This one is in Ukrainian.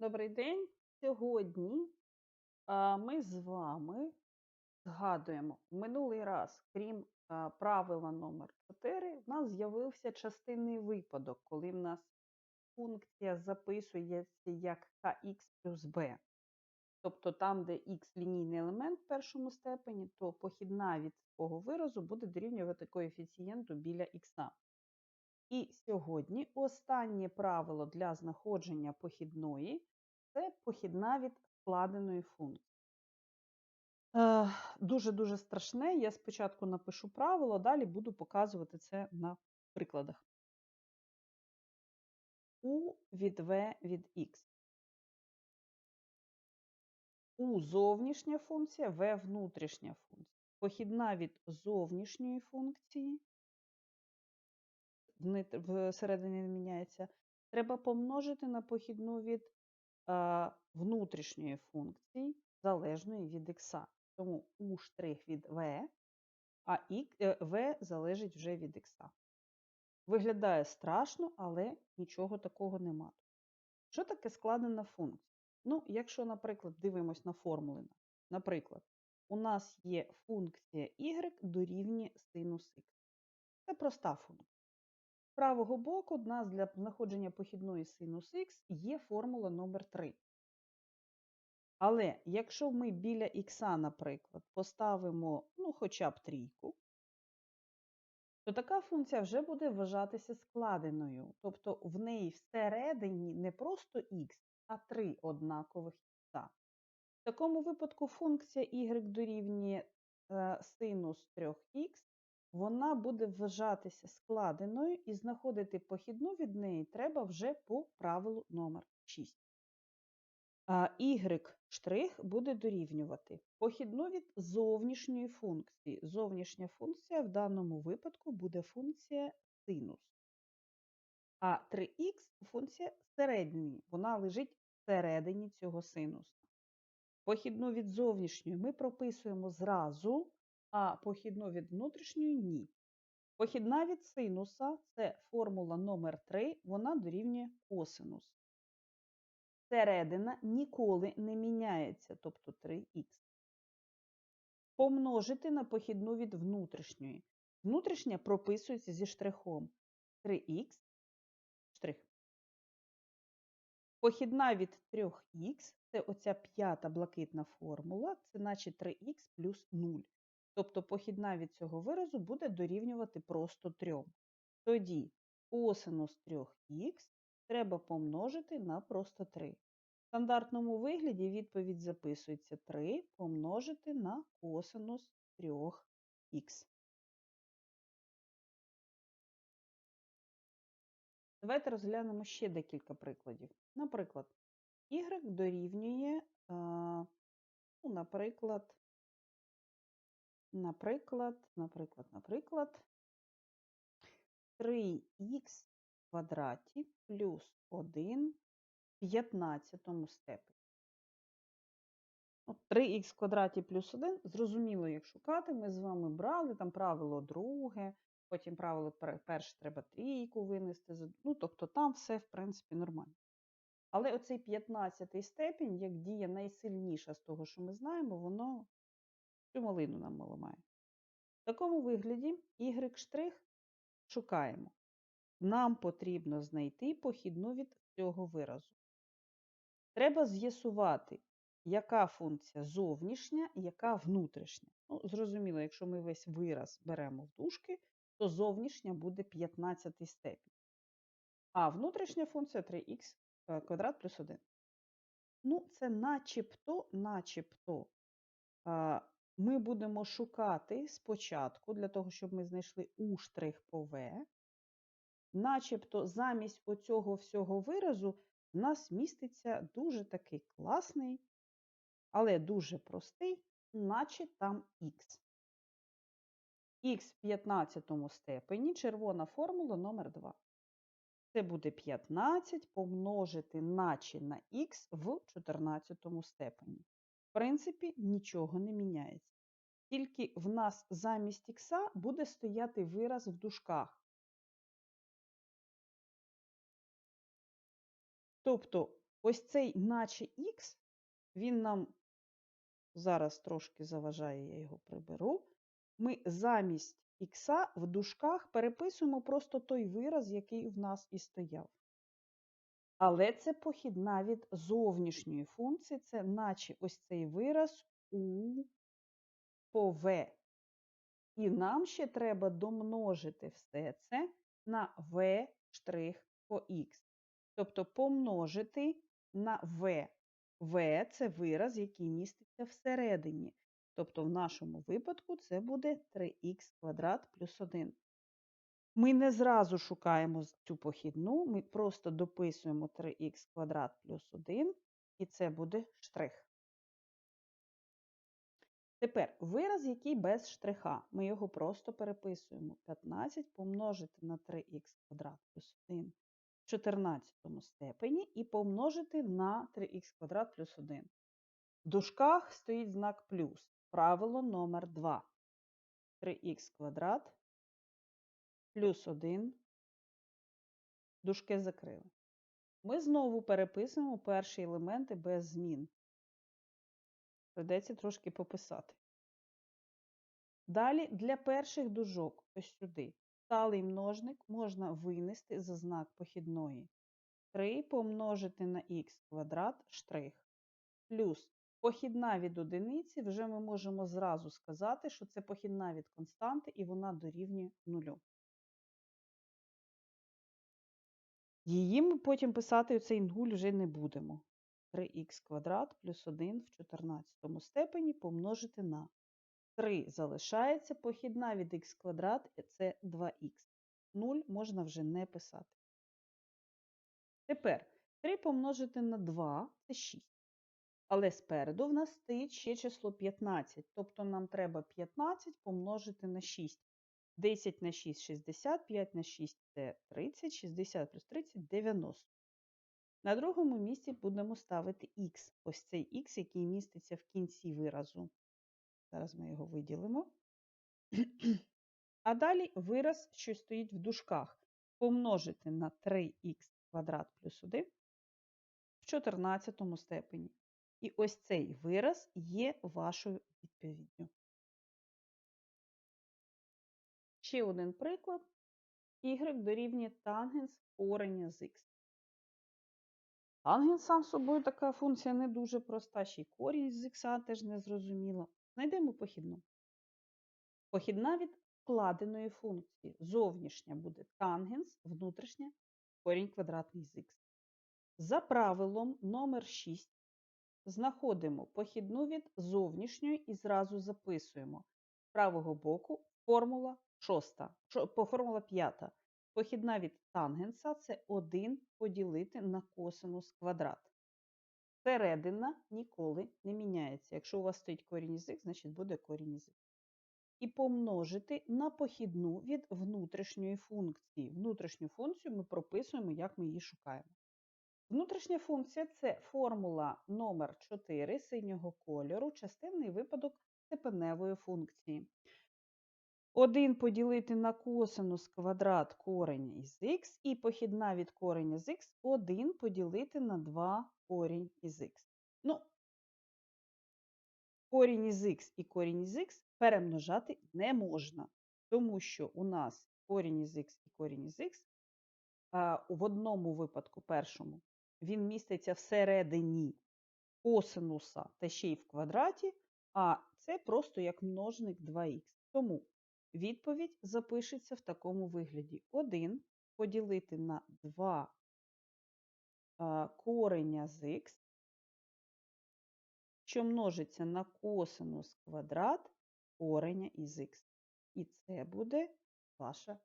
Добрий день. Сьогодні ми з вами згадуємо минулий раз, крім правила номер 4, в нас з'явився частинний випадок, коли в нас функція записується як kx плюс b. Тобто там, де x лінійний елемент в першому степені, то похідна від такого виразу буде дорівнювати коефіцієнту біля х. І сьогодні останнє правило для знаходження похідної це похідна від складеної функції. Е, Дуже-дуже страшне. Я спочатку напишу правило, далі буду показувати це на прикладах. У від v від x. У зовнішня функція, v внутрішня функція. Похідна від зовнішньої функції всередині не міняється, треба помножити на похідну від внутрішньої функції, залежної від х. Тому у від v, а v залежить вже від х. Виглядає страшно, але нічого такого нема. Що таке складена функція? Ну, якщо, наприклад, дивимось на формули. Наприклад, у нас є функція y дорівнює синус х. Це проста функція правого боку в нас для знаходження похідної синус х є формула номер 3 Але якщо ми біля х, наприклад, поставимо ну, хоча б трійку, то така функція вже буде вважатися складеною. Тобто в неї всередині не просто х, а три однакових х. В такому випадку функція y дорівнює е, синус 3х вона буде вважатися складеною і знаходити похідну від неї треба вже по правилу номер 6. Y штрих буде дорівнювати похідну від зовнішньої функції. Зовнішня функція в даному випадку буде функція синус. А 3х функція середньої, вона лежить всередині цього синуса. Похідну від зовнішньої ми прописуємо зразу а похідну від внутрішньої ні. Похідна від синуса це формула номер 3 вона дорівнює косинус. Середина ніколи не міняється, тобто 3х. Помножити на похідну від внутрішньої. Внутрішня прописується зі штрихом 3х штрих. Похідна від 3х це оця п'ята блакитна формула, це наче 3х плюс 0. Тобто похідна від цього виразу буде дорівнювати просто 3. Тоді косинус 3х треба помножити на просто 3. В стандартному вигляді відповідь записується 3 помножити на косинус 3х. Давайте розглянемо ще декілька прикладів. Наприклад, y дорівнює, ну, наприклад, Наприклад, наприклад, наприклад, 3х в квадраті плюс 1 в 15 степені. 3х в квадраті плюс 1, зрозуміло, як шукати, ми з вами брали там правило друге, потім правило перше треба трійку винести. Ну, тобто там все, в принципі, нормально. Але оцей 15 степінь, як дія найсильніша з того, що ми знаємо, воно Цю малину нам ламає. В такому вигляді y' шукаємо. Нам потрібно знайти похідну від цього виразу. Треба з'ясувати, яка функція зовнішня, яка внутрішня. Ну, Зрозуміло, якщо ми весь вираз беремо в дужки, то зовнішня буде 15 степінь. А внутрішня функція 3х е, квадрат плюс 1. Ну, це начебто, начебто ми будемо шукати спочатку, для того, щоб ми знайшли у по В, начебто замість оцього всього виразу в нас міститься дуже такий класний, але дуже простий, наче там х. Х в 15 степені червона формула номер 2 Це буде 15 помножити наче на х в 14 степені принципі, нічого не міняється. Тільки в нас замість х буде стояти вираз в дужках. Тобто ось цей наче х, він нам зараз трошки заважає, я його приберу. Ми замість х в дужках переписуємо просто той вираз, який в нас і стояв. Але це похідна від зовнішньої функції, це наче ось цей вираз у по v. І нам ще треба домножити все це на штрих по х. Тобто помножити на v. v – це вираз, який міститься всередині. Тобто в нашому випадку це буде 3х квадрат плюс 1. Ми не зразу шукаємо цю похідну, ми просто дописуємо 3х квадрат плюс 1, і це буде штрих. Тепер вираз, який без штриха. Ми його просто переписуємо. 15 помножити на 3х квадрат плюс 1 в 14 степені і помножити на 3х квадрат плюс 1. В дужках стоїть знак плюс. Правило номер 2. 3х квадрат плюс 1. Дужки закрили. Ми знову переписуємо перші елементи без змін. Придеться трошки пописати. Далі для перших дужок, ось сюди, сталий множник можна винести за знак похідної. 3 помножити на х квадрат штрих. Плюс похідна від одиниці, вже ми можемо зразу сказати, що це похідна від константи і вона дорівнює нулю. Її ми потім писати цей нуль вже не будемо. 3х квадрат плюс 1 в 14 степені помножити на 3 залишається, похідна від х квадрат це 2х. 0 можна вже не писати. Тепер 3 помножити на 2 це 6. Але спереду в нас стоїть ще число 15, тобто нам треба 15 помножити на 6. 10 на 6 60, 5 на 6 це 30, 60 плюс 30 90. На другому місці будемо ставити х. Ось цей х, який міститься в кінці виразу. Зараз ми його виділимо. А далі вираз, що стоїть в дужках, помножити на 3х квадрат плюс 1 в 14 степені. І ось цей вираз є вашою відповіддю. Ще один приклад. Y дорівнює тангенс кореня з х. Тангенс сам собою така функція не дуже проста, ще й корінь з х теж не зрозуміло. Знайдемо похідну. Похідна від вкладеної функції. Зовнішня буде тангенс, внутрішня корінь квадратний з х. За правилом номер 6 знаходимо похідну від зовнішньої і зразу записуємо. З правого боку формула шоста, формула п'ята. Похідна від тангенса це 1 поділити на косинус квадрат. Середина ніколи не міняється. Якщо у вас стоїть корінь із х, значить буде корінь із х. І помножити на похідну від внутрішньої функції. Внутрішню функцію ми прописуємо, як ми її шукаємо. Внутрішня функція це формула номер 4 синього кольору, частинний випадок степеневої функції. 1 поділити на косинус квадрат кореня із х, і похідна від кореня з х 1 поділити на 2 корінь із х. Ну, корінь із х і корінь із х перемножати не можна, тому що у нас корінь із х і корінь із х в одному випадку, першому, він міститься всередині косинуса та ще й в квадраті, а це просто як множник 2х. Тому відповідь запишеться в такому вигляді: 1 поділити на 2 кореня з х, що множиться на косинус квадрат кореня із х. І це буде ваша